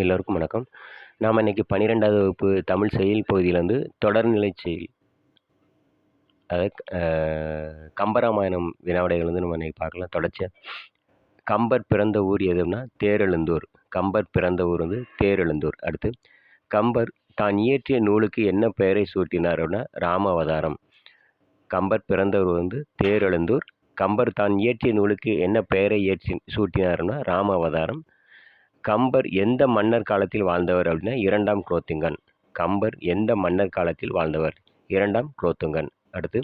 எல்லோருக்கும் வணக்கம். நாம் இன்னைக்கு பன்னிரெண்டாவது வகுப்பு தமிழ் செயல் பகுதியிலேருந்து தொடர்நிலை செயல் அதாவது கம்பராமாயணம் வினாவிடைகள் வந்து நம்ம இன்றைக்கி பார்க்கலாம். தொடர்ச்சியாக கம்பர் பிறந்த ஊர் எதுனா தேரெழுந்தூர். கம்பர் பிறந்த ஊர் வந்து தேரெழுந்தூர். அடுத்து கம்பர் தான் இயற்றிய நூலுக்கு என்ன பெயரை சூட்டினார் அப்படின்னா ராமாவதாரம். கம்பர் பிறந்த ஊர் வந்து தேரெழுந்தூர். கம்பர் தான் இயற்றிய நூலுக்கு என்ன பெயரை ஏற்றி சூட்டினார்னா ராமாவதாரம். கம்பர் எந்த மன்னர் காலத்தில் வாழ்ந்தவர் அப்படின்னா இரண்டாம் குலோத்துங்கன். கம்பர் எந்த மன்னர் காலத்தில் வாழ்ந்தவர்? இரண்டாம் குலோத்துங்கன். அடுத்து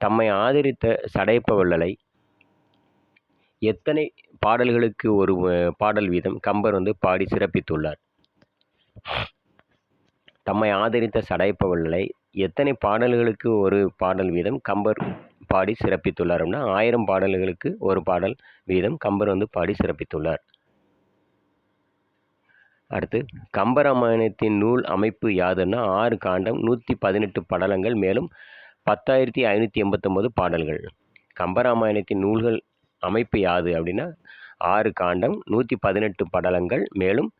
தம்மை ஆதரித்த சடையப்ப வள்ளலை. எத்தனை பாடல்களுக்கு ஒரு பாடல் வீதம்? கம்பர் வந்து பாடி சிறப்பித்துள்ளார். தம்மை ஆதரித்த சடையப்ப வள்ளலை. எத்தனை பாடல்களுக்கு ஒரு பாடல் வீதம்? கம்பர் பாடி சிறப்பித்துள்ளார் அப்படின்னா ஆயிரம் பாடல்களுக்கு ஒரு பாடல் வீதம் கம்பர் வந்து பாடி சிறப்பித்துள்ளார். அடுத்து கம்பராமாயணத்தின் நூல் அமைப்பு யாதுன்னா ஆறு காண்டம் நூற்றி பதினெட்டு படலங்கள் மேலும் பத்தாயிரத்தி ஐநூற்றி எண்பத்தொம்போது பாடல்கள். கம்பராமாயணத்தின் நூல்கள் அமைப்பு யாது அப்படின்னா ஆறு காண்டம் நூற்றி பதினெட்டு படலங்கள் மேலும்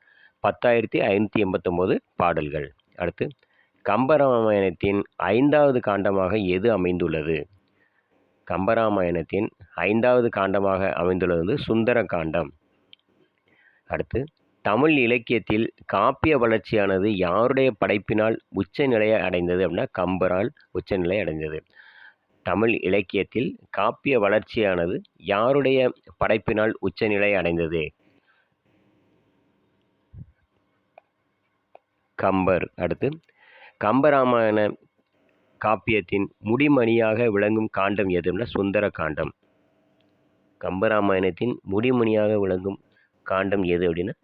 பத்தாயிரத்தி ஐநூற்றி எண்பத்தொம்போது பாடல்கள். அடுத்து கம்பராமாயணத்தின் ஐந்தாவது காண்டமாக எது அமைந்துள்ளது? கம்பராமாயணத்தின் ஐந்தாவது காண்டமாக அமைந்துள்ளது வந்து சுந்தர காண்டம் அடுத்து தமிழ் இலக்கியத்தில் காப்பிய வளர்ச்சியானது யாருடைய படைப்பினால் உச்சநிலையை அடைந்தது அப்படின்னா கம்பரால் உச்சநிலை அடைந்தது. தமிழ் இலக்கியத்தில் காப்பிய வளர்ச்சியானது யாருடைய படைப்பினால் உச்சநிலை அடைந்தது? கம்பர். அடுத்து கம்பராமாயண காப்பியத்தின் முடிமணியாக விளங்கும் காண்டம் எதுன்னா சுந்தர காண்டம். கம்பராமாயணத்தின் முடிமணியாக விளங்கும் காண்டம் எது அப்படின்னா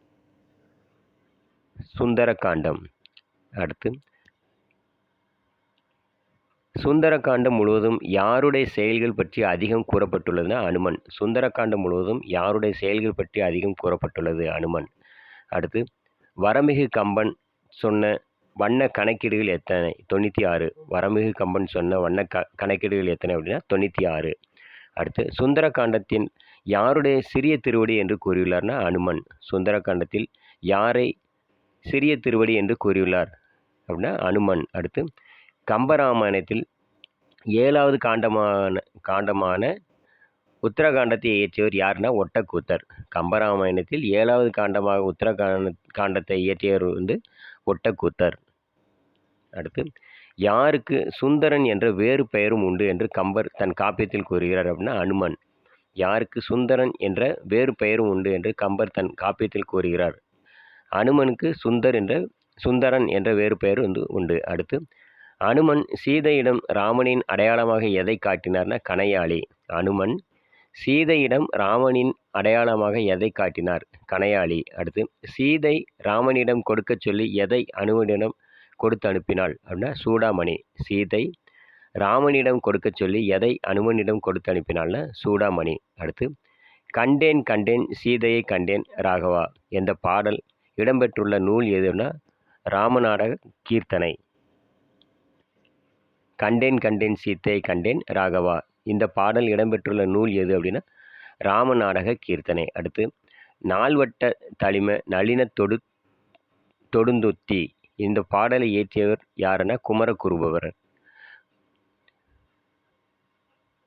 சுந்தர காண்டம் அடுத்து சுந்தர காண்டம் முழுவதும் யாருடைய செயல்கள் பற்றி அதிகம் கூறப்பட்டுள்ளதுன்னா அனுமன். சுந்தர காண்டம் முழுவதும் யாருடைய செயல்கள் பற்றி அதிகம் கூறப்பட்டுள்ளது அனுமன். அடுத்து வரமிகு கம்பன் சொன்ன வண்ண கணக்கீடுகள் எத்தனை? தொண்ணூற்றி ஆறு வரமிகு கம்பன் சொன்ன வண்ண க கணக்கீடுகள் எத்தனை அப்படின்னா தொண்ணூற்றி ஆறு அடுத்து சுந்தர காண்டத்தின் யாருடைய சிறிய திருவடி என்று கூறியுள்ளார்னா அனுமன். சுந்தர காண்டத்தில் யாரை சிறிய திருவடி என்று கூறியுள்ளார். அப்படின்னா அனுமன் அடுத்து கம்பராமாயணத்தில் ஏழாவது காண்டமான காண்டமான உத்தரகாண்டத்தை இயற்றியவர் யாருன்னா ஒட்டக்கூத்தர். கம்பராமாயணத்தில் ஏழாவது காண்டமாக உத்தரகாண்ட காண்டத்தை இயற்றியவர் வந்து ஒட்டக்கூத்தர். அடுத்து யாருக்கு சுந்தரன் என்ற வேறு பெயரும் உண்டு என்று கம்பர் தன் காப்பியத்தில் கூறுகிறார் அப்படின்னா அனுமன். யாருக்கு சுந்தரன் என்ற வேறு பெயரும் உண்டு என்று கம்பர் தன் காப்பியத்தில் கூறுகிறார். அனுமனுக்கு சுந்தர் என்ற சுந்தரன் என்ற வேறு பெயர் வந்து உண்டு. அடுத்து அனுமன் சீதையிடம் ராமனின் அடையாளமாக எதை காட்டினார்னா கனையாளி அனுமன் சீதையிடம் ராமனின் அடையாளமாக எதை காட்டினார் கனையாளி அடுத்து சீதை ராமனிடம் கொடுக்கச் சொல்லி எதை அனுமனிடம் கொடுத்து அனுப்பினாள் அப்படின்னா சூடாமணி. சீதை ராமனிடம் கொடுக்கச் சொல்லி எதை அனுமனிடம் கொடுத்து அனுப்பினாள்னா சூடாமணி. அடுத்து கண்டேன் கண்டேன் சீதையை கண்டேன் ராகவா என்ற பாடல் இடம்பெற்றுள்ள நூல் எதுனா ராமநாடக கீர்த்தனை. கண்டேன் கண்டேன் சீத்தை கண்டேன் ராகவா. இந்த பாடல் இடம்பெற்றுள்ள நூல் எது அப்படின்னா ராமநாடக கீர்த்தனை. அடுத்து நால்வட்ட தளிம நளின தொடு தொடுந்துத்தி. இந்த பாடலை இயற்றியவர் யாருன்னா குமரகுருபவர்.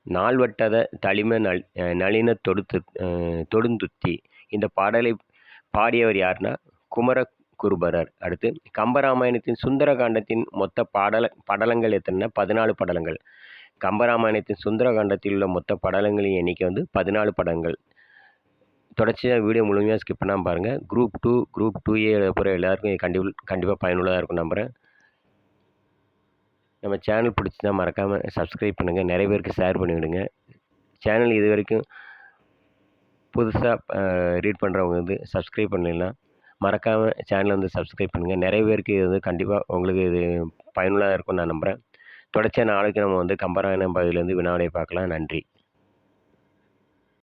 நால்வட்டத தளிம நல் நளின தொடுத்து தொடுந்துத்தி. இந்த பாடலை பாடியவர் யாருன்னா குமர குருபரர் அடுத்து கம்பராமாயணத்தின் சுந்தர காண்டத்தின் மொத்த பாடல படலங்கள் எத்தனைன்னா பதினாலு படலங்கள். கம்பராமாயணத்தின் சுந்தர காண்டத்தில் உள்ள மொத்த படலங்களின் எண்ணிக்கை வந்து பதினாலு படங்கள். தொடர்ச்சியாக வீடியோ முழுமையாக ஸ்கிப் பண்ணாமல் பாருங்கள் group two group two A போகிற எல்லாருக்கும் கண்டிப்பாக கண்டிப்பாக பயனுள்ளதாக இருக்கும் நம்புகிறேன் நம்ம சேனல் பிடிச்சிருந்தா மறக்காமல் சப்ஸ்கிரைப் பண்ணுங்கள் நிறைய பேருக்கு ஷேர் பண்ணிவிடுங்க. சேனல் இது வரைக்கும் புதுசாக ரீட் பண்ணுறவங்க வந்து சப்ஸ்கிரைப் பண்ணலாம் மறக்காமல் சேனலை வந்து சப்ஸ்கிரைப் பண்ணுங்கள் நிறைய பேருக்கு இது வந்து கண்டிப்பாக உங்களுக்கு இது பயனுள்ளதாக இருக்கும்னு நான் நம்புகிறேன் தொடர்ச்சியாக நாளைக்கு நம்ம வந்து கம்பராயணம் பகுதியிலேருந்து வினாவிடை பார்க்கலாம். நன்றி.